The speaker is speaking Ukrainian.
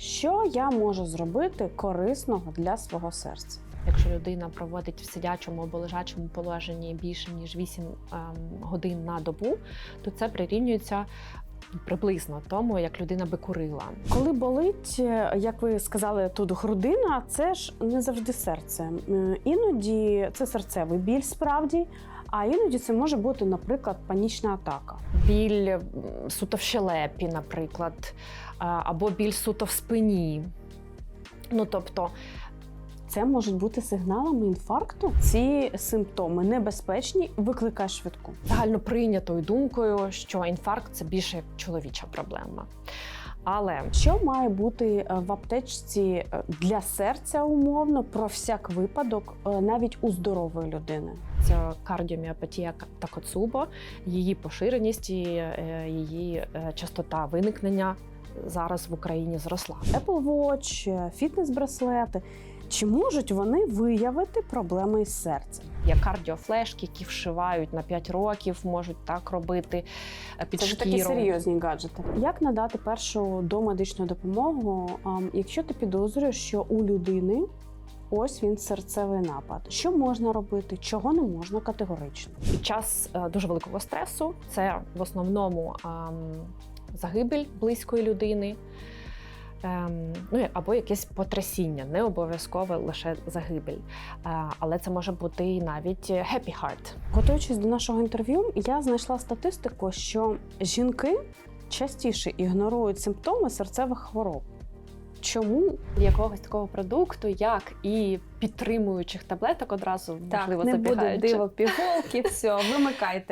Що я можу зробити корисного для свого серця? Якщо людина проводить в сидячому або лежачому положенні більше ніж 8 ем, годин на добу, то це прирівнюється приблизно тому, як людина би курила. Коли болить, е, як ви сказали, тут грудина, це ж не завжди серце. Іноді це серцевий біль справді, а іноді це може бути, наприклад, панічна атака. Біль суто в щелепі, наприклад, або біль суто в спині. Ну тобто, Це можуть бути сигналами інфаркту. Ці симптоми небезпечні, викликай швидку. загально прийнятою думкою, що інфаркт це більше як чоловіча проблема. Але Що має бути е, в аптечці е, для серця умовно про всяк випадок, е, навіть у здорової людини? ця кардіоміопатія Такоцубо, її поширеність і її частота виникнення зараз в Україні зросла. Apple Watch, фітнес-браслети. Чи можуть вони виявити проблеми із серцем? Є кардіофлешки, які вшивають на 5 років, можуть так робити е, під Це ж такі шкіру. серйозні гаджети. Як надати першу домедичну допомогу, якщо ти підозрюєш, що у людини ось він серцевий напад? Що можна робити, чого не можна категорично? Під час е, дуже великого стресу це в основному загибель близької людини. Ем, ну або якесь потрясіння, не обов'язково лише загибель, Е, але це може бути і навіть happy heart. Готуючись до нашого інтерв'ю, я знайшла статистику, що жінки частіше ігнорують симптоми серцевих хвороб. Чому Якогось такого продукту, як і підтримуючих таблеток, одразу можливо не буде диво пігулки, все, вимикайте.